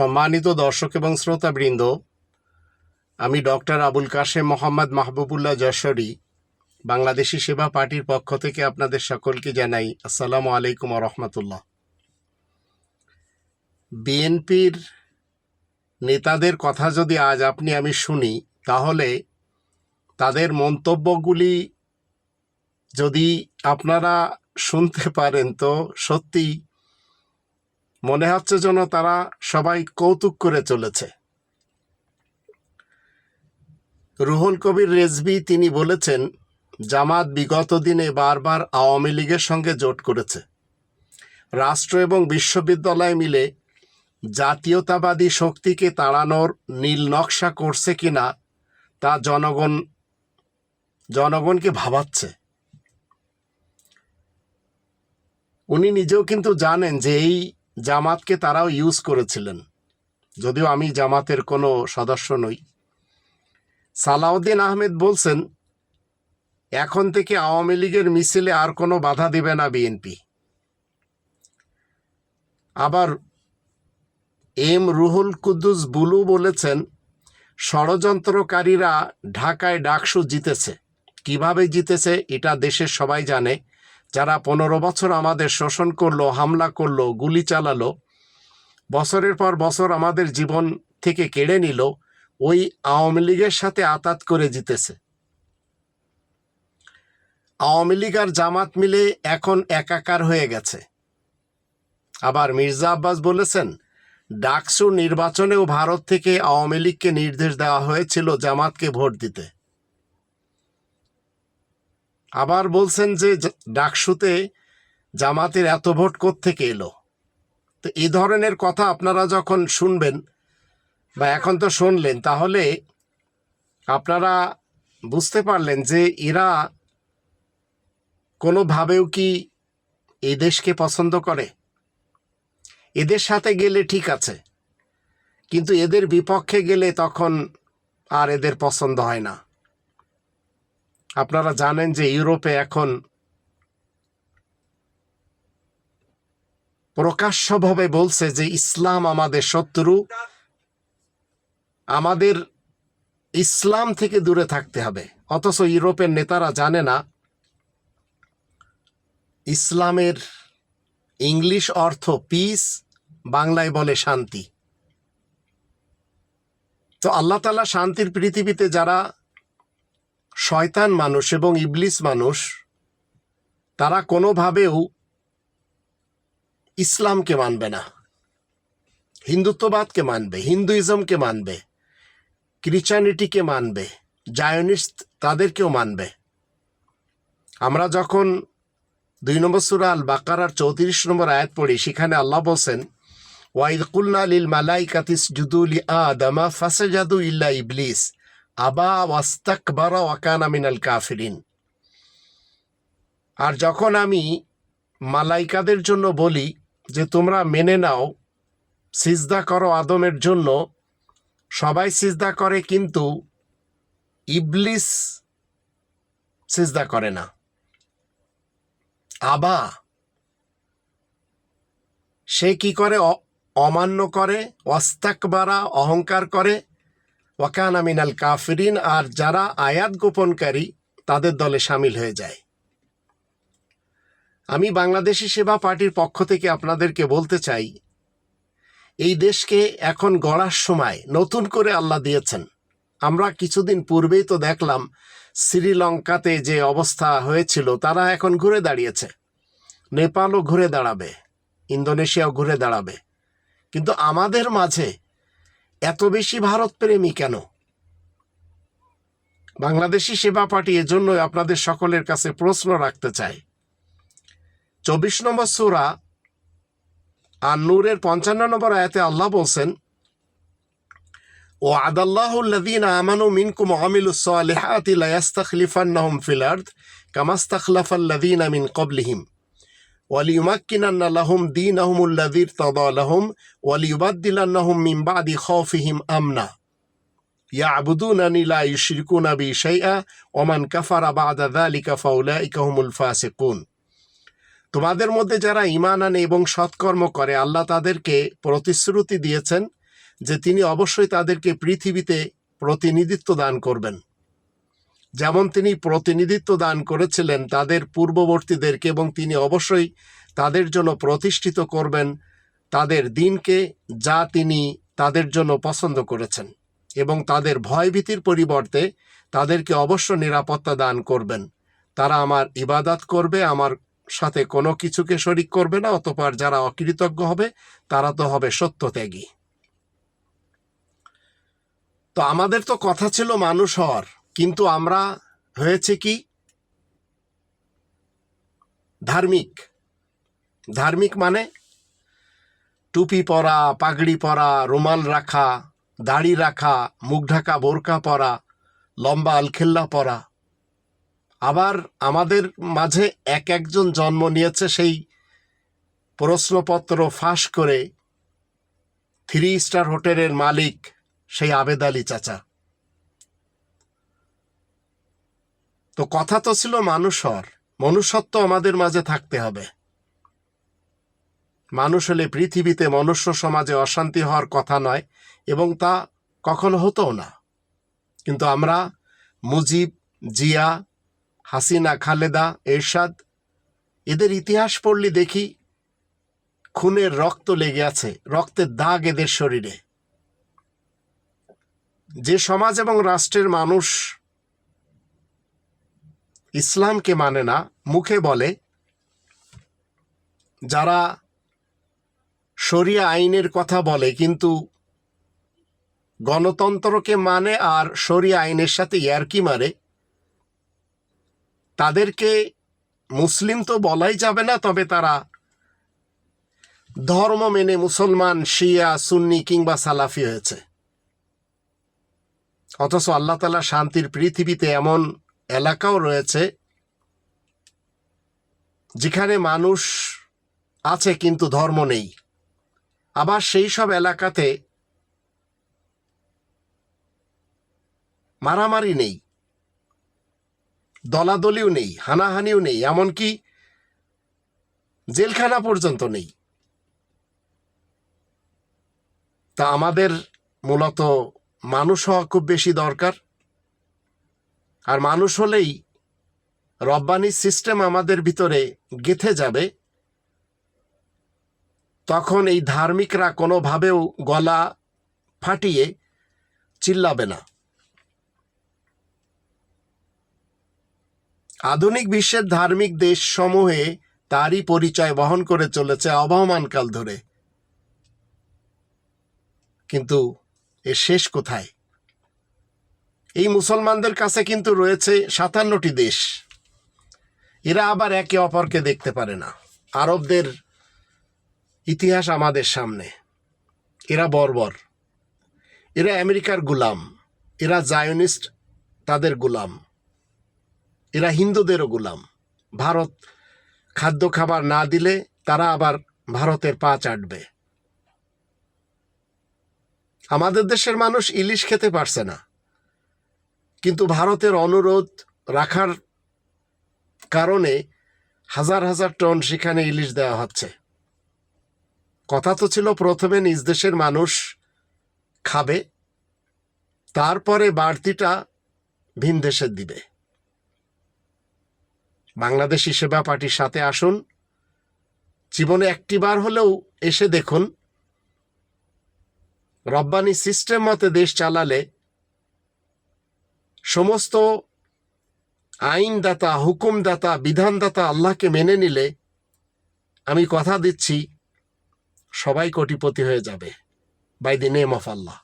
সম্মানিত দর্শক এবং শ্রোতাবৃন্দ, আমি ডক্টর আবুল কাশেম মোহাম্মদ মাহবুবুল্লাহ যশোরী, বাংলাদেশি সেবা পার্টির পক্ষ থেকে আপনাদের সকলকে জানাই আসসালামু আলাইকুম রহমতুল্লাহ। বিএনপির নেতাদের কথা যদি আজ আপনি আমি শুনি, তাহলে তাদের মন্তব্যগুলি যদি আপনারা শুনতে পারেন, তো সত্যি মনে হচ্ছে যেন তারা সবাই কৌতুক করে চলেছে। রুহুল কবির রেজবি তিনি বলেছেন, জামাত বিগত দিনে বারবার আওয়ামী লীগের সঙ্গে জোট করেছে। রাষ্ট্র এবং বিশ্ববিদ্যালয় মিলে জাতীয়তাবাদী শক্তিকে তাড়ানোর নীল নকশা করছে কিনা, তা জনগণ, জনগণকে ভাবাচ্ছে। উনি নিজেও কিন্তু জানেন যে এই জামাতকে তারাও ইউজ করেছিলেন। যদিও আমি জামাতের কোনো সদস্য নই। সালাউদ্দিন আহমেদ বলছেন, এখন থেকে আওয়ামী লীগের মিছিলে আর কোনো বাধা দিবে না বিএনপি আবার এম রুহুল কুদ্দুস বুলু বলেছেন, ষড়যন্ত্রকারীরা ঢাকায় ডাকসু জিতেছে। কীভাবে জিতেছে, এটা দেশের সবাই জানে। যারা পনেরো বছর আমাদের শোষণ করল, হামলা করল, গুলি চালালো, বছরের পর বছর আমাদের জীবন থেকে কেড়ে নিল, ওই আওয়ামী লীগের সাথে আতাত করে জিতেছে। আওয়ামী লীগ আর জামাত মিলে এখন একাকার হয়ে গেছে। আবার মির্জা আব্বাস বলেছেন, ডাকসু নির্বাচনেও ভারত থেকে আওয়ামী লীগকে নির্দেশ দেওয়া হয়েছিল জামাতকে ভোট দিতে। আবার বলছেন যে ডাকসুতে জামাতের এত ভোট থেকে এলো? তো এই ধরনের কথা আপনারা যখন শুনবেন বা এখন তো শুনলেন, তাহলে আপনারা বুঝতে পারলেন যে এরা কোনোভাবেও কি এই দেশকে পছন্দ করে? এদের সাথে গেলে ঠিক আছে, কিন্তু এদের বিপক্ষে গেলে তখন আর এদের পছন্দ হয় না। আপনারা জানেন যে ইউরোপে এখন প্রকাশ্যভাবে বলছে যে ইসলাম আমাদের শত্রু। আমাদের ইসলাম থেকে দূরে থাকতে হবে। অথচ ইউরোপের নেতারা জানে না, ইসলামের ইংলিশ অর্থ পিস বাংলায় বলে শান্তি। তো আল্লাহ তালা শান্তির পৃথিবীতে যারা শয়তান মানুষ এবং ইবলিস মানুষ, তারা কোনোভাবেও ইসলামকে মানবে না, হিন্দুত্ববাদকে মানবে, হিন্দুইজমকে মানবে, ক্রিশ্চানিটিকে মানবে, জায়নিস্ট তাদেরকেও মানবে। আমরা যখন দুই নম্বর সুরা আল বাকারার চৌত্রিশ নম্বর আয়াত পড়ি, সেখানে আল্লাহ বলছেন, ওয়াইদ কুলনা লিল মালাইকাতিস জুদুলি আদামা ফাসাজাদু ইল্লা ইবলিস। আবা ওয়াস্তাকবারা ওয়াকানা মিনাল কাফিরিন। আর যখন আমি মালাইকাদের জন্য বলি যে তোমরা মেনে নাও, সিজদা করো আদমের জন্য, সবাই সিজদা করে কিন্তু ইবলিস সিজদা করে না। আবা, সে কি করে অমান্য করে অস্তাকবারা অহংকার করে ওয়াকানা মিনাল কাফরিন, আর যারা আয়াত গোপনকারী, তাদের দলে সামিল হয়ে যায়। আমি বাংলাদেশি সেবা পার্টির পক্ষ থেকে আপনাদেরকে বলতে চাই, এই দেশকে এখন গড়ার সময় নতুন করে আল্লাহ দিয়েছেন। আমরা কিছুদিন পূর্বেই তো দেখলাম, শ্রীলঙ্কাতে যে অবস্থা হয়েছিল, তারা এখন ঘুরে দাঁড়িয়েছে। নেপালও ঘুরে দাঁড়াবে, ইন্দোনেশিয়াও ঘুরে দাঁড়াবে। কিন্তু আমাদের মাঝে এত বেশি ভারত প্রেমী কেন? বাংলাদেশি সেবা পার্টি এজন্য আপনাদের সকলের কাছে প্রশ্ন রাখতে চাই। চব্বিশ নম্বর সুরা আর নূরের পঞ্চান্ন নম্বর আয়াতে আল্লাহ বলছেন ও আদাল্লাহুল্লাদিন আমানু মিনকুম আমিলুসলিহাতিলায়াস্তখলিফান্নাহম ফিলার্দ কামাস্তখলাফাল্লাদিন মিন কবলিহিম ওয়ালিউমাক্কিনান্না লাহুম দিন আহমুল্লাদির তদা আলহম ওয়ালিউবাদ্দিলান্নাহম মিম্বাদি খফিহিম আমনা ইয়া আবুদুনানি লা ইউশরিকুনা বি শাইআ ওমান কাফারা বাদা যালিকা ফাউলাইকা হুমুল ফাসিকুন তোমাদের মধ্যে যারা ইমান আনে এবং সৎকর্ম করে, আল্লাহ তাদেরকে প্রতিশ্রুতি দিয়েছেন যে তিনি অবশ্যই তাদেরকে পৃথিবীতে প্রতিনিধিত্ব দান করবেন। যেমন তিনি প্রতিনিধিত্ব দান করেছিলেন তাদের পূর্ববর্তীদেরকে এবং তিনি অবশ্যই তাদের জন্য প্রতিষ্ঠিত করবেন তাদের দিনকে যা তিনি তাদের জন্য পছন্দ করেছেন এবং তাদের ভয়ভীতির পরিবর্তে তাদেরকে অবশ্য নিরাপত্তা দান করবেন। তারা আমার ইবাদাত করবে, আমার সাথে কোনো কিছুকে শরিক করবে না, অতপর যারা অকৃতজ্ঞ হবে, তারা তো হবে সত্যত্যাগী। তো আমাদের তো কথা ছিল মানুষ হওয়ার। কিন্তু আমরা হয়েছে কি? ধার্মিক। ধার্মিক মানে টুপি পরা, পাগড়ি পরা, রুমাল রাখা, দাড়ি রাখা, মুখ ঢাকা, বোরকা পরা, লম্বা আলখেল্লা পরা। আবার আমাদের মাঝে এক একজন জন্ম নিয়েছে সেই প্রশ্নপত্র ফাঁস করে থ্রি স্টার হোটেলের মালিক সেই আবেদ আলী চাচা। তো কথা তো ছিল মানুষর। মনুষ্যত্ব আমাদের মাঝে থাকতে হবে। মানুষ হলে পৃথিবীতে মনুষ্য সমাজে অশান্তি হওয়ার কথা নয়, এবং তা কখনো হতো না। কিন্তু আমরা মুজিব, জিয়া, হাসিনা, খালেদা, এরশাদ, এদের ইতিহাস পড়লে দেখি খুনের রক্ত লেগে আছে, রক্তের দাগ এদের শরীরে। যে সমাজ এবং রাষ্ট্রের মানুষ ইসলামকে মানে না, মুখে বলে, যারা শরিয়া আইনের কথা বলে, কিন্তু গণতন্ত্রকে মানে আর শরিয়া আইনের সাথে ইয়ারকি মারে তাদেরকে মুসলিম তো বলাই যাবে না, তবে তারা ধর্ম মেনে মুসলমান, শিয়া, সুন্নি কিংবা সালাফি হয়েছে। অথচ আল্লাহ তালা শান্তির পৃথিবীতে এমন এলাকাও রয়েছে যেখানে মানুষ আছে কিন্তু ধর্ম নেই। আবার সেই সব এলাকাতে মারামারি নেই, দলাদলিও নেই, হানাহানিও নেই, এমনকি জেলখানা পর্যন্ত নেই। তা আমাদের মূলত মানুষ হওয়া খুব বেশি দরকার। আর মানুষ হলেই রব্বানি সিস্টেম আমাদের ভিতরে গেথে যাবে, তখন এই ধার্মিকরা কোনোভাবেও গলা ফাটিয়ে চিল্লাবে না। আধুনিক বিশ্বের ধার্মিক দেশ সমূহে তারই পরিচয় বহন করে চলেছে অবহমানকাল ধরে। কিন্তু এর শেষ কোথায়? এই মুসলমানদের কাছে কিন্তু রয়েছে সাতান্নটি দেশ। এরা আবার একে অপরকে দেখতে পারে না। আরবদের ইতিহাস আমাদের সামনে। এরা বর্বর। এরা আমেরিকার গুলাম। এরা জায়নিস্ট তাদের গুলাম। এরা হিন্দুদেরও গুলাম। ভারত খাদ্য খাবার না দিলে তারা আবার ভারতের পা চাটবে। আমাদের দেশের মানুষ ইলিশ খেতে পারছে না। কিন্তু ভারতের অনুরোধ রাখার কারণে হাজার হাজার টন সেখানে ইলিশ দেওয়া হচ্ছে। কথা তো ছিল প্রথমে নিজ দেশের মানুষ খাবে, তারপরে বাড়তিটা ভিন দেশের দিবে। বাংলাদেশি সেবা পার্টির সাথে আসুন, জীবনে একটিবার হলেও এসে দেখুন, রব্বানি সিস্টেম মতে দেশ চালালে সমস্ত আইনদাতা, হুকুমদাতা, বিধানদাতা আল্লাহকে মেনে নিলে আমি কথা দিচ্ছি, সবাই কোটিপতি হয়ে যাবে। By the name of Allah